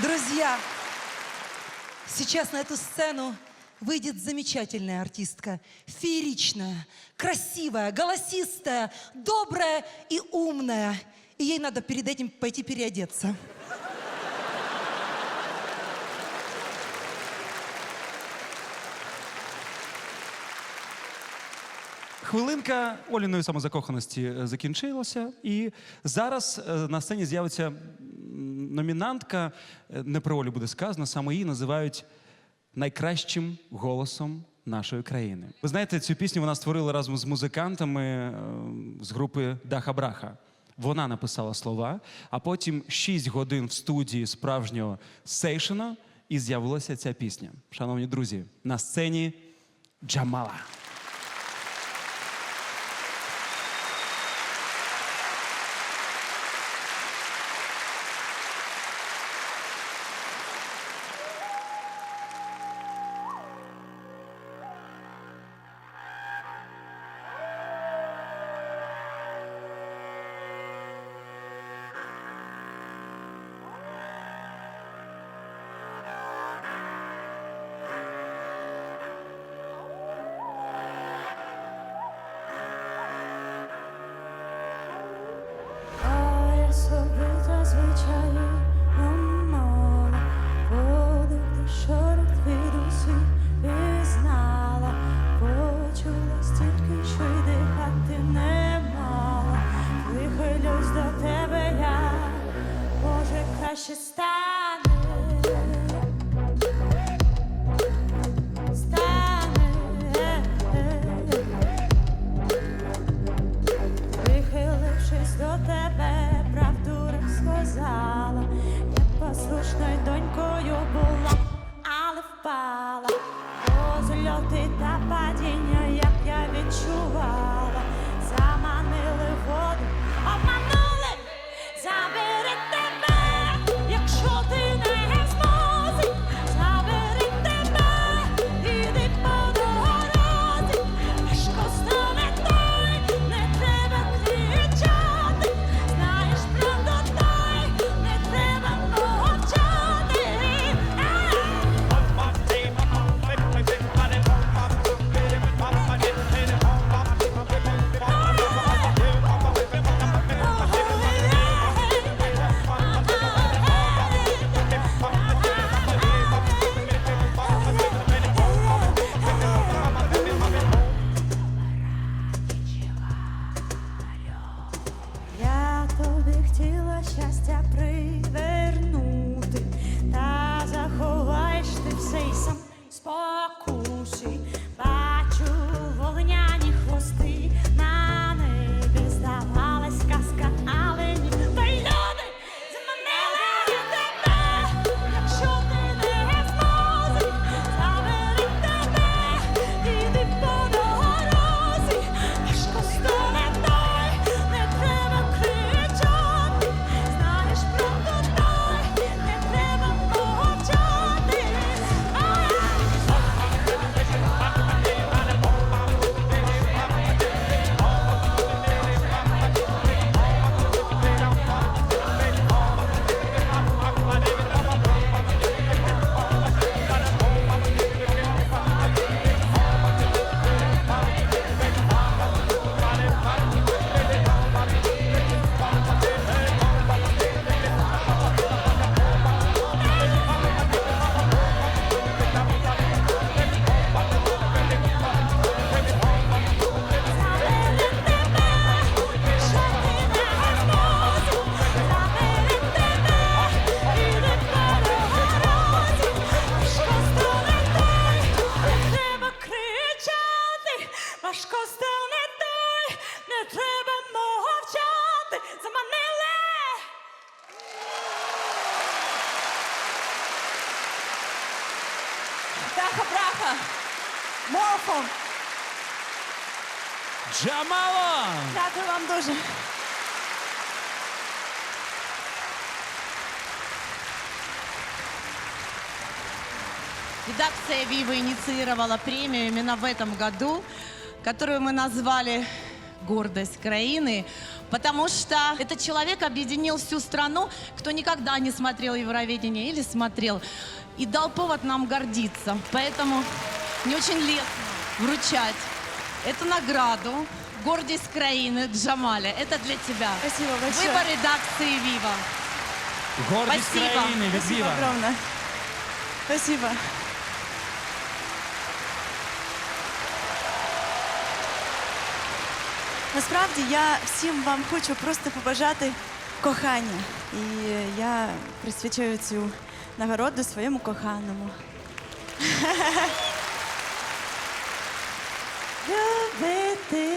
Друзья, сейчас на эту сцену выйдет замечательная артистка. Фееричная, красивая, голосистая, добрая и умная. И ей надо перед этим пойти переодеться. Хвилинка Оліної самозакоханості е, закінчилася, і зараз е, на сцені з'явиться м, номінантка. е, Не про Олю буде сказано, саме її називають найкращим голосом нашої країни. Ви знаєте, цю пісню вона створила разом з музикантами е, з групи Даха Браха. Вона написала слова, а потім 6 годин в студії справжнього сейшена і з'явилася ця пісня. Шановні друзі, на сцені Джамала. Краще стане. Стане. Вихилившись до тебе, правду розказала, я послушною донькою була, але впала. Розльоти та падіння, мовчати, заманили. Даха Браха! Морфом! Джамала! Дякую вам дуже. Редакция Вива инициировала премию именно в этом году, которую мы назвали гордость краины, потому что этот человек объединил всю страну, кто никогда не смотрел Евровидение или смотрел, и дал повод нам гордиться. Поэтому мне очень лестно вручать эту награду «Гордость краины» Джамаля. Это для тебя. Спасибо большое. Выбор редакции «Вива». Гордість Спасибо. країни від Спасибо Віва. огромное. Спасибо. Насправді я всім вам хочу просто побажати кохання. І я присвячую цю нагороду своєму коханому. Любити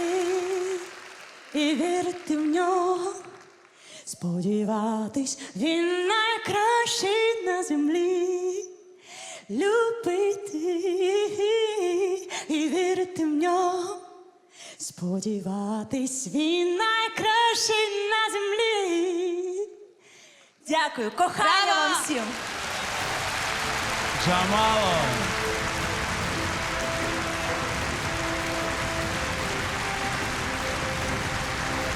і вірити в нього. Сподіватись, він найкращий на землі. Любити і вірити в нього. Сподіватись, він найкращий на землі. Дякую, кохаю Браво! вам всім. Джамало.